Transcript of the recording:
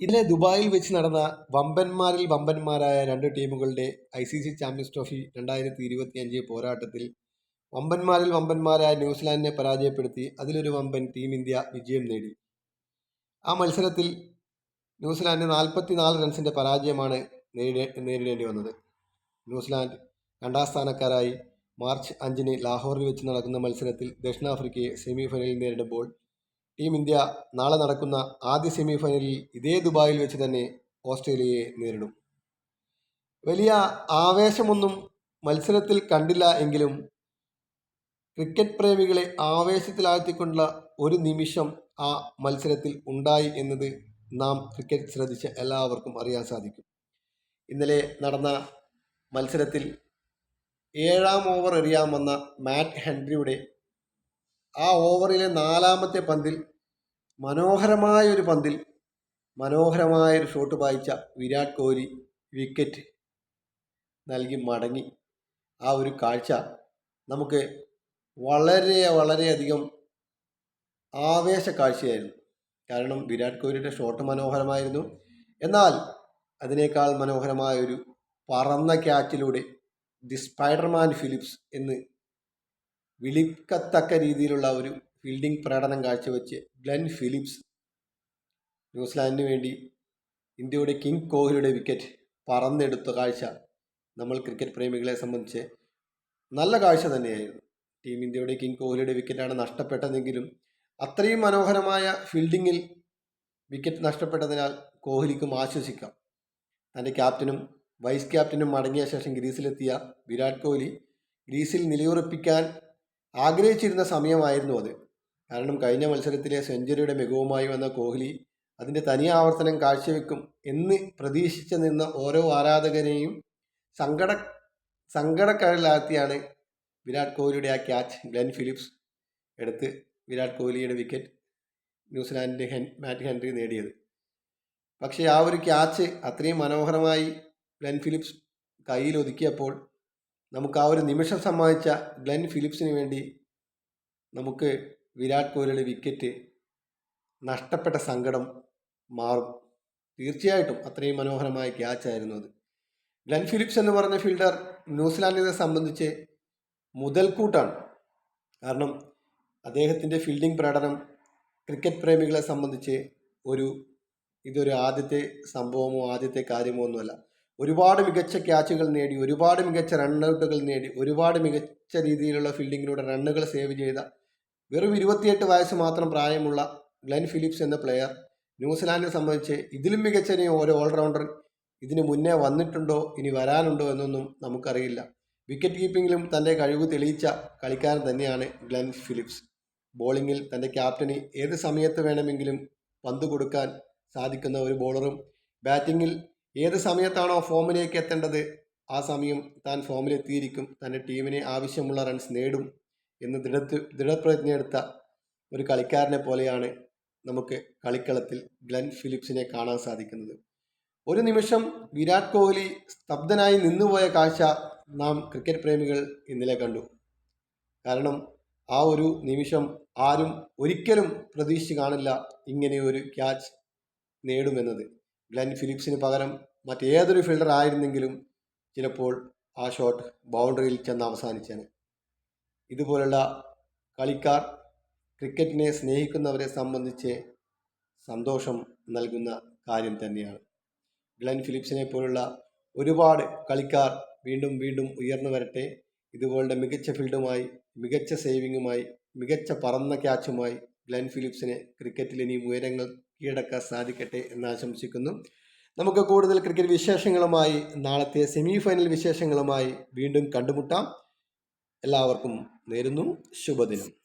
ഇന്നലെ ദുബായിൽ വെച്ച് നടന്ന വമ്പന്മാരിൽ വമ്പന്മാരായ രണ്ട് ടീമുകളുടെ I C C champions trophy രണ്ടായിരത്തി ഇരുപത്തി അഞ്ച് പോരാട്ടത്തിൽ വമ്പന്മാരിൽ വമ്പന്മാരായ ന്യൂസിലാൻഡിനെ പരാജയപ്പെടുത്തി അതിലൊരു വമ്പൻ ടീം ഇന്ത്യ വിജയം നേടി. ആ മത്സരത്തിൽ ന്യൂസിലാൻഡ് നാൽപ്പത്തി നാല് റൺസിന്റെ പരാജയമാണ് നേരിടേ നേരിടേണ്ടി വന്നത്. ന്യൂസിലാൻഡ് രണ്ടാം സ്ഥാനക്കാരായി മാർച്ച് അഞ്ചിന് ലാഹോറിൽ വെച്ച് നടക്കുന്ന മത്സരത്തിൽ ദക്ഷിണാഫ്രിക്കയെ സെമിഫൈനലിൽ നേരിടുമ്പോൾ ടീം ഇന്ത്യ നാളെ നടക്കുന്ന ആദ്യ സെമി ഫൈനലിൽ ഇതേ ദുബായിൽ വെച്ച് തന്നെ ഓസ്ട്രേലിയയെ നേരിടും. വലിയ ആവേശമൊന്നും മത്സരത്തിൽ കണ്ടില്ല എങ്കിലും ക്രിക്കറ്റ് പ്രേമികളെ ആവേശത്തിലാഴ്ത്തിക്കൊണ്ടുള്ള ഒരു നിമിഷം ആ മത്സരത്തിൽ ഉണ്ടായി എന്നത് നാം ക്രിക്കറ്റ് ശ്രദ്ധിച്ച എല്ലാവർക്കും അറിയാൻ സാധിക്കും. ഇന്നലെ നടന്ന മത്സരത്തിൽ ഏഴാം ഓവർ എറിയാൻ വന്ന മാറ്റ് ഹെൻറിയുടെ ആ ഓവറിലെ നാലാമത്തെ പന്തിൽ മനോഹരമായ ഒരു പന്തിൽ മനോഹരമായ ഒരു ഷോട്ട് പായിച്ച വിരാട് കോഹ്ലി വിക്കറ്റ് നൽകി മടങ്ങി. ആ ഒരു കാഴ്ച നമുക്ക് വളരെ വളരെയധികം ആവേശ കാഴ്ചയായിരുന്നു. കാരണം വിരാട് കോഹ്ലിയുടെ ഷോട്ട് മനോഹരമായിരുന്നു. എന്നാൽ അതിനേക്കാൾ മനോഹരമായ ഒരു പറന്ന ക്യാച്ചിലൂടെ ദി സ്പൈഡർമാൻ ഫിലിപ്സ് എന്ന് വിളിക്കത്തക്ക രീതിയിലുള്ള ഒരു ഫീൽഡിംഗ് പ്രകടനം കാഴ്ചവെച്ച് ഗ്ലെൻ ഫിലിപ്സ് ന്യൂസിലാൻഡിന് വേണ്ടി ഇന്ത്യയുടെ കിങ് കോഹ്ലിയുടെ വിക്കറ്റ് പറന്നെടുത്ത കാഴ്ച നമ്മൾ ക്രിക്കറ്റ് പ്രേമികളെ സംബന്ധിച്ച് നല്ല കാഴ്ച തന്നെയായിരുന്നു. ടീം ഇന്ത്യയുടെ കിങ് കോഹ്ലിയുടെ വിക്കറ്റാണ് നഷ്ടപ്പെട്ടതെങ്കിലും അത്രയും മനോഹരമായ ഫീൽഡിങ്ങിൽ വിക്കറ്റ് നഷ്ടപ്പെട്ടതിനാൽ കോഹ്ലിക്കും ആശ്വസിക്കാം. തന്റെ ക്യാപ്റ്റനും വൈസ് ക്യാപ്റ്റനും മടങ്ങിയ ശേഷം ഗ്രീസിലെത്തിയ വിരാട് കോഹ്ലി ഗ്രീസിൽ നിലയുറപ്പിക്കാൻ ആഗ്രഹിച്ചിരുന്ന സമയമായിരുന്നു അത്. കാരണം കഴിഞ്ഞ മത്സരത്തിലെ സെഞ്ചുറിയുടെ മികവുമായി വന്ന കോഹ്ലി അതിന്റെ തനി ആവർത്തനം കാഴ്ചവെക്കും എന്ന് പ്രതീക്ഷിച്ച് നിന്ന ഓരോ ആരാധകരെയും സങ്കട സങ്കടക്കാരിലാത്തിയാണ് വിരാട് കോഹ്ലിയുടെ ആ ക്യാച്ച് ഗ്ലെൻ ഫിലിപ്സ് എടുത്ത് വിരാട് കോഹ്ലിയുടെ വിക്കറ്റ് ന്യൂസിലാൻഡിന്റെ ഹെൻ മാറ്റ് ഹെൻറി നേടിയത്. പക്ഷേ ആ ഒരു ക്യാച്ച് അത്രയും മനോഹരമായി ഗ്ലെൻ ഫിലിപ്സ് കയ്യിൽ ഒതുക്കിയപ്പോൾ നമുക്ക് ആ ഒരു നിമിഷം സമ്മാനിച്ച ഗ്ലെൻ ഫിലിപ്സിന് വേണ്ടി നമുക്ക് വിരാട് കോഹ്ലിയുടെ വിക്കറ്റ് നഷ്ടപ്പെട്ട സങ്കടം മാറും. തീർച്ചയായിട്ടും അത്രയും മനോഹരമായ ക്യാച്ചായിരുന്നു അത്. ഗ്ലെൻ ഫിലിപ്സ് എന്ന് പറഞ്ഞ ഫീൽഡർ ന്യൂസിലാൻഡിനെ സംബന്ധിച്ച് മുതൽക്കൂട്ടാണ്. കാരണം അദ്ദേഹത്തിന്റെ ഫീൽഡിംഗ് പ്രകടനം ക്രിക്കറ്റ് പ്രേമികളെ സംബന്ധിച്ച് ഒരു ഇതൊരു ആദ്യത്തെ സംഭവമോ ആദ്യത്തെ കാര്യമോ ഒന്നുമല്ല. ഒരുപാട് മികച്ച ക്യാച്ചുകൾ നേടി ഒരുപാട് മികച്ച റണ്ണൗട്ടുകൾ നേടി ഒരുപാട് മികച്ച രീതിയിലുള്ള ഫീൽഡിങ്ങിലൂടെ റണ്ണുകൾ സേവ് ചെയ്ത വെറും ഇരുപത്തിയെട്ട് വയസ്സ് മാത്രം പ്രായമുള്ള ഗ്ലെൻ ഫിലിപ്സ് എന്ന പ്ലെയർ ന്യൂസിലാൻഡിനെ സംബന്ധിച്ച് ഇതിലും മികച്ച ഓരോ ഓൾറൗണ്ടർ ഇതിന് മുന്നേ വന്നിട്ടുണ്ടോ ഇനി വരാനുണ്ടോ എന്നൊന്നും നമുക്കറിയില്ല. വിക്കറ്റ് കീപ്പിങ്ങിലും തന്റെ കഴിവ് തെളിയിച്ച കളിക്കാരൻ തന്നെയാണ് ഗ്ലെൻ ഫിലിപ്സ്. ബോളിങ്ങിൽ തന്റെ ക്യാപ്റ്റന് ഏത് സമയത്ത് വേണമെങ്കിലും പന്ത് കൊടുക്കാൻ സാധിക്കുന്ന ഒരു ബോളറും ബാറ്റിങ്ങിൽ ഏത് സമയത്താണോ ഫോമിലേക്ക് എത്തേണ്ടത് ആ സമയം താൻ ഫോമിലെത്തിയിരിക്കും. തന്റെ ടീമിനെ ആവശ്യമുള്ള റൺസ് നേടും എന്ന് ദൃഢ ദൃഢപ്രതിജ്ഞ എടുത്ത ഒരു കളിക്കാരനെ പോലെയാണ് നമുക്ക് കളിക്കളത്തിൽ ഗ്ലെൻ ഫിലിപ്സിനെ കാണാൻ സാധിക്കുന്നത്. ഒരു നിമിഷം വിരാട് കോഹ്ലി സ്തബ്ധനായി നിന്നുപോയ കാഴ്ച നാം ക്രിക്കറ്റ് പ്രേമികൾ ഇന്നലെ കണ്ടു. കാരണം ആ ഒരു നിമിഷം ആരും ഒരിക്കലും പ്രതീക്ഷിച്ച് കാണില്ല ഇങ്ങനെ ഒരു ക്യാച്ച് നേടുമെന്നത്. ഗ്ലെൻ ഫിലിപ്സിന് പകരം മറ്റേതൊരു ഫീൽഡർ ആയിരുന്നെങ്കിലും ചിലപ്പോൾ ആ ഷോട്ട് ബൗണ്ടറിയിൽ ചെന്ന് അവസാനിച്ചേനെ. ഇതുപോലുള്ള കളിക്കാർ ക്രിക്കറ്റിനെ സ്നേഹിക്കുന്നവരെ സംബന്ധിച്ച് സന്തോഷം നൽകുന്ന കാര്യം തന്നെയാണ്. ഗ്ലെൻ ഫിലിപ്സിനെ പോലുള്ള ഒരുപാട് കളിക്കാർ വീണ്ടും വീണ്ടും ഉയർന്നു വരട്ടെ. ഇതുപോലുള്ള മികച്ച ഫീൽഡുമായി മികച്ച സേവിങ്ങുമായി മികച്ച പറന്ന ക്യാച്ചുമായി ഗ്ലെൻ ഫിലിപ്സിനെ ക്രിക്കറ്റിൽ ഇനിയും ഉയരങ്ങൾ കീഴടക്കാൻ സാധിക്കട്ടെ എന്ന് ആശംസിക്കുന്നു. നമുക്ക് കൂടുതൽ ക്രിക്കറ്റ് വിശേഷങ്ങളുമായി നാളത്തെ സെമി ഫൈനൽ വിശേഷങ്ങളുമായി വീണ്ടും കണ്ടുമുട്ടാം. എല്ലാവർക്കും നേരുന്നു. ശുഭദിനം.